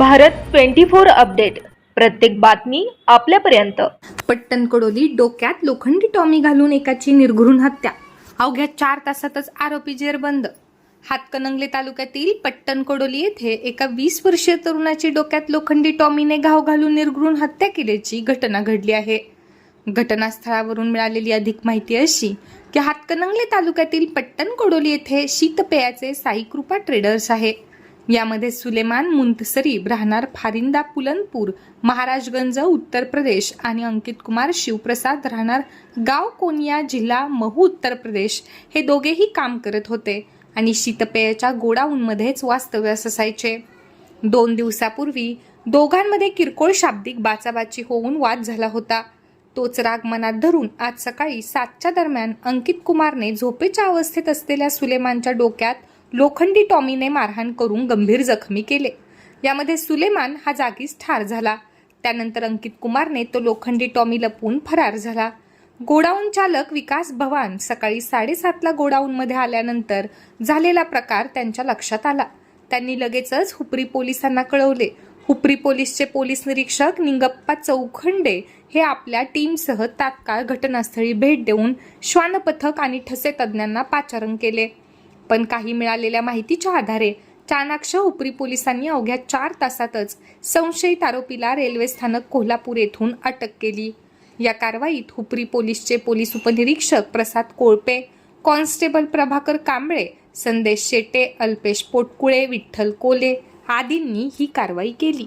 Bharat twenty four update. प्रत्येक बातमी आपल्यापर्यंत. पट्टण कडोली डोक्यात लोखंडी टॉमी घालून एकाची निर्घृण हत्या. अवघ्या चार तासातच आरोपी जेरबंद. हातकणंगले तालुक्यातील पट्टण कडोली येथे एका वीस वर्षीय तरुणाची डोक्यात लोखंडी टॉमीने घाव घालून निर्घृण हत्या केल्याची घटना घडली आहे. घटनास्थळावरून मिळालेली अधिक माहिती अशी की हातकणंगले तालुक्यातील पट्टण कोडोली येथे शीतपेयाचे साईकृपा ट्रेडर्स आहे. यामध्ये सुलेमान मुंतसरीब राहणार फारिंदा पुलनपूर महाराजगंज उत्तर प्रदेश आणि अंकित कुमार शिवप्रसाद राहणार गाव कोनिया जिल्हा महू उत्तर प्रदेश. हे दोघेही काम करत होते आणि शीतपेयाच्या गोडाऊनमध्येच वास्तव्यास असायचे. दोन दिवसापूर्वी दोघांमध्ये किरकोळ शाब्दिक बाचाबाची होऊन वाद झाला होता. तोच राग मनात धरून आज सकाळी सातच्या दरम्यान अंकित कुमारने झोपेच्या अवस्थेत असलेल्या सुलेमानच्या डोक्यात लोखंडी टॉमीने मारहाण करून गंभीर जखमी केले. यामध्ये सुलेमान हा जागीच ठार झाला. त्यानंतर अंकित कुमारने तो लोखंडी टॉमी लपवून फरार झाला. गोडाऊन चालक विकास भवान सकाळी साडेसातला गोडाऊनमध्ये आल्यानंतर झालेला प्रकार त्यांच्या लक्षात आला. त्यांनी लगेचच हुपरी पोलिसांना कळवले. हुपरी पोलीसचे पोलीस निरीक्षक निंगप्पा चौखंडे हे आपल्या टीमसह तात्काळ घटनास्थळी भेट देऊन श्वानपथक आणि ठसे तज्ज्ञांना पाचारण केले. पण काही मिळालेल्या माहितीच्या आधारे चाणाक्ष उपरी पोलिसांनी अवघ्या चार तासातच संशयित आरोपीला रेल्वे स्थानक कोल्हापूर येथून अटक केली. या कारवाईत हुपरी पोलीसचे पोलीस उपनिरीक्षक प्रसाद कोळपे कॉन्स्टेबल प्रभाकर कांबळे संदेश शेटे अल्पेश पोटकुळे विठ्ठल कोले आदींनी ही कारवाई केली.